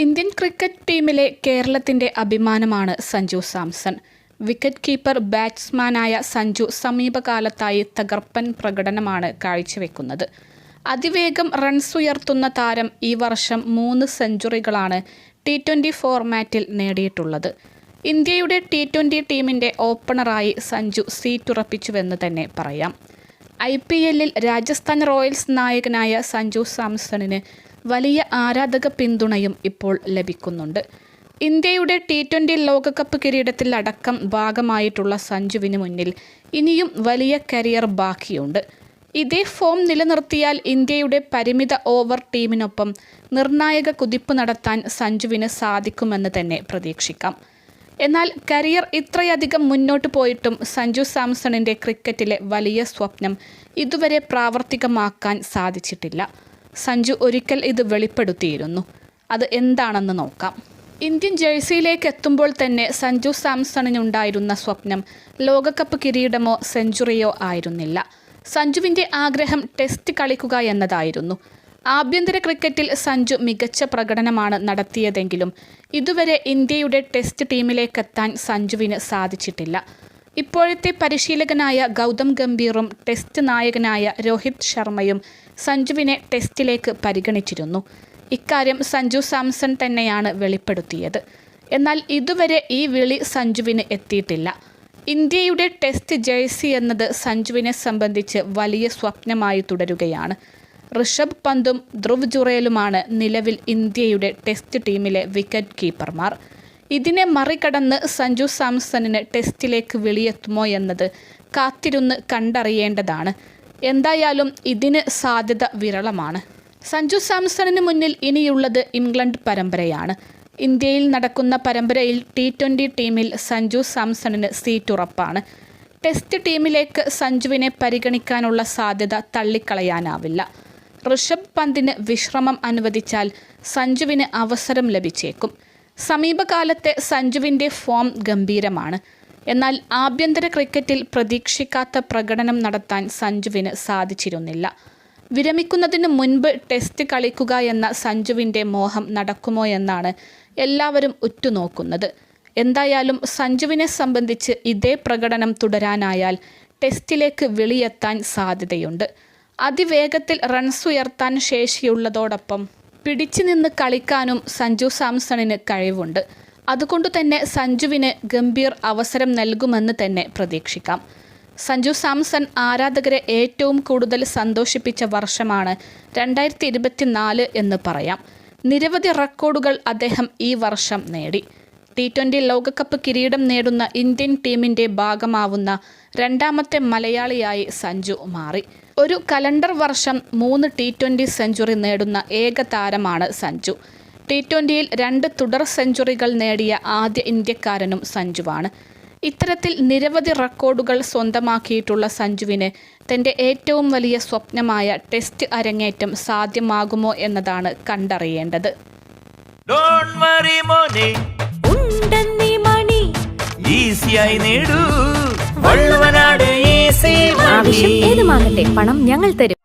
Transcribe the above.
Indian cricket ടീമിലെ കേരളത്തിന്റെ അഭിമാനമാണ് സഞ്ജു സാംസൺ. വിക്കറ്റ് കീപ്പർ ബാറ്റ്സ്മാനായ സഞ്ജു സമീപകാലത്തായി തകർപ്പൻ പ്രകടനമാണ് കാഴ്ചവെക്കുന്നത്. അതിവേഗം റൺസ് ഉയർത്തുന്ന താരം ഈ വർഷം മൂന്ന് സെഞ്ചുറികളാണ് ടി ട്വന്റി ഫോർമാറ്റിൽ നേടിയിട്ടുള്ളത്. ഇന്ത്യയുടെ ടി ട്വന്റി ടീമിന്റെ ഓപ്പണറായി സഞ്ജു സീറ്റുറപ്പിച്ചുവെന്ന് തന്നെ പറയാം. ഐ പി എല്ലിൽ രാജസ്ഥാൻ റോയൽസ് നായകനായ സഞ്ജു സാംസണിന് വലിയ ആരാധക പിന്തുണയും ഇപ്പോൾ ലഭിക്കുന്നുണ്ട്. ഇന്ത്യയുടെ ടി ട്വന്റി ലോകകപ്പ് കിരീടത്തിൽ അടക്കം ഭാഗമായിട്ടുള്ള സഞ്ജുവിന് മുന്നിൽ ഇനിയും വലിയ കരിയർ ബാക്കിയുണ്ട്. ഇതേ ഫോം നിലനിർത്തിയാൽ ഇന്ത്യയുടെ പരിമിത ഓവർ ടീമിനൊപ്പം നിർണായക കുതിപ്പ് നടത്താൻ സഞ്ജുവിന് സാധിക്കുമെന്ന് തന്നെ പ്രതീക്ഷിക്കാം. എന്നാൽ കരിയർ ഇത്രയധികം മുന്നോട്ട് പോയിട്ടും സഞ്ജു സാംസണിന്റെ ക്രിക്കറ്റിലെ വലിയ സ്വപ്നം ഇതുവരെ പ്രാവർത്തികമാക്കാൻ സാധിച്ചിട്ടില്ല. സഞ്ജു ഒരിക്കൽ ഇത് വെളിപ്പെടുത്തിയിരുന്നു. അത് എന്താണെന്ന് നോക്കാം. ഇന്ത്യൻ ജേഴ്സിയിലേക്ക് എത്തുമ്പോൾ തന്നെ സഞ്ജു സാംസണിനുണ്ടായിരുന്ന സ്വപ്നം ലോകകപ്പ് കിരീടമോ സെഞ്ചുറിയോ ആയിരുന്നില്ല. സഞ്ജുവിന്റെ ആഗ്രഹം ടെസ്റ്റ് കളിക്കുക എന്നതായിരുന്നു. ആഭ്യന്തര ക്രിക്കറ്റിൽ സഞ്ജു മികച്ച പ്രകടനമാണ് നടത്തിയതെങ്കിലും ഇതുവരെ ഇന്ത്യയുടെ ടെസ്റ്റ് ടീമിലേക്കെത്താൻ സഞ്ജുവിന് സാധിച്ചിട്ടില്ല. ഇപ്പോഴത്തെ പരിശീലകനായ ഗൗതം ഗംഭീറും ടെസ്റ്റ് നായകനായ രോഹിത് ശർമ്മയും സഞ്ജുവിനെ ടെസ്റ്റിലേക്ക് പരിഗണിച്ചിരുന്നു. ഇക്കാര്യം സഞ്ജു സാംസൺ തന്നെയാണ് വെളിപ്പെടുത്തിയത്. എന്നാൽ ഇതുവരെ ഈ വിളി സഞ്ജുവിന് എത്തിയിട്ടില്ല. ഇന്ത്യയുടെ ടെസ്റ്റ് ജേഴ്സി എന്നത് സഞ്ജുവിനെ സംബന്ധിച്ച് വലിയ സ്വപ്നമായി തുടരുകയാണ്. ഋഷഭ് പന്തും ധ്രുവ് ജുറേലുമാണ് നിലവിൽ ഇന്ത്യയുടെ ടെസ്റ്റ് ടീമിലെ വിക്കറ്റ് കീപ്പർമാർ. ഇതിനെ മറികടന്ന് സഞ്ജു സാംസണിന് ടെസ്റ്റിലേക്ക് വെളിയെത്തുമോ എന്നത് കാത്തിരുന്ന് കണ്ടറിയേണ്ടതാണ്. എന്തായാലും ഇതിന് സാധ്യത വിരളമാണ്. സഞ്ജു സാംസണിന് മുന്നിൽ ഇനിയുള്ളത് ഇംഗ്ലണ്ട് പരമ്പരയാണ്. ഇന്ത്യയിൽ നടക്കുന്ന പരമ്പരയിൽ ടി ട്വന്റി ടീമിൽ സഞ്ജു സാംസണിന് സീറ്റ് ഉറപ്പാണ് ടെസ്റ്റ് ടീമിലേക്ക് സഞ്ജുവിനെ പരിഗണിക്കാനുള്ള സാധ്യത തള്ളിക്കളയാനാവില്ല. ഋഷഭ് പന്തിന് വിശ്രമം അനുവദിച്ചാൽ സഞ്ജുവിന് അവസരം ലഭിച്ചേക്കും. സമീപകാലത്തെ സഞ്ജുവിന്റെ ഫോം ഗംഭീരമാണ്. എന്നാൽ ആഭ്യന്തര ക്രിക്കറ്റിൽ പ്രതീക്ഷിക്കാത്ത പ്രകടനം നടത്താൻ സഞ്ജുവിന് സാധിച്ചിരുന്നില്ല. വിരമിക്കുന്നതിന് മുൻപ് ടെസ്റ്റ് കളിക്കുക എന്ന സഞ്ജുവിന്റെ മോഹം നടക്കുമോ എന്നാണ് എല്ലാവരും ഉറ്റുനോക്കുന്നത്. എന്തായാലും സഞ്ജുവിനെ സംബന്ധിച്ച് ഇതേ പ്രകടനം തുടരാനായാൽ ടെസ്റ്റിലേക്ക് വിളിയെത്താൻ സാധ്യതയുണ്ട്. അതിവേഗത്തിൽ റൺസ് ഉയർത്താൻ ശേഷിയുള്ളതോടൊപ്പം പിടിച്ചു നിന്ന് കളിക്കാനും സഞ്ജു സാംസണിന് കഴിവുണ്ട്. അതുകൊണ്ട് തന്നെ സഞ്ജുവിന് ഗംഭീർ അവസരം നൽകുമെന്ന് തന്നെ പ്രതീക്ഷിക്കാം. സഞ്ജു സാംസൺ ആരാധകരെ ഏറ്റവും കൂടുതൽ സന്തോഷിപ്പിച്ച വർഷമാണ് രണ്ടായിരത്തി ഇരുപത്തിനാല് എന്ന് പറയാം. നിരവധി റെക്കോർഡുകൾ അദ്ദേഹം ഈ വർഷം നേടി. ടി ട്വന്റി ലോകകപ്പ് കിരീടം നേടുന്ന ഇന്ത്യൻ ടീമിന്റെ ഭാഗമാവുന്ന രണ്ടാമത്തെ മലയാളിയായി സഞ്ജു മാറി. ഒരു കലണ്ടർ വർഷം മൂന്ന് ടി ട്വന്റി സെഞ്ചുറി നേടുന്ന ഏക താരമാണ് സഞ്ജു. ടി ട്വന്റിയിൽ രണ്ട് തുടർ സെഞ്ചുറികൾ നേടിയ ആദ്യ ഇന്ത്യക്കാരനും സഞ്ജുവാണ്. ഇത്തരത്തിൽ നിരവധി റെക്കോർഡുകൾ സ്വന്തമാക്കിയിട്ടുള്ള സഞ്ജുവിന് തന്റെ ഏറ്റവും വലിയ സ്വപ്നമായ ടെസ്റ്റ് അരങ്ങേറ്റം സാധ്യമാകുമോ എന്നതാണ് കണ്ടറിയേണ്ടത്. ഈസിയായി നേടൂ. ആവശ്യം ഏതുമാകട്ടെ പണം ഞങ്ങൾ തരും.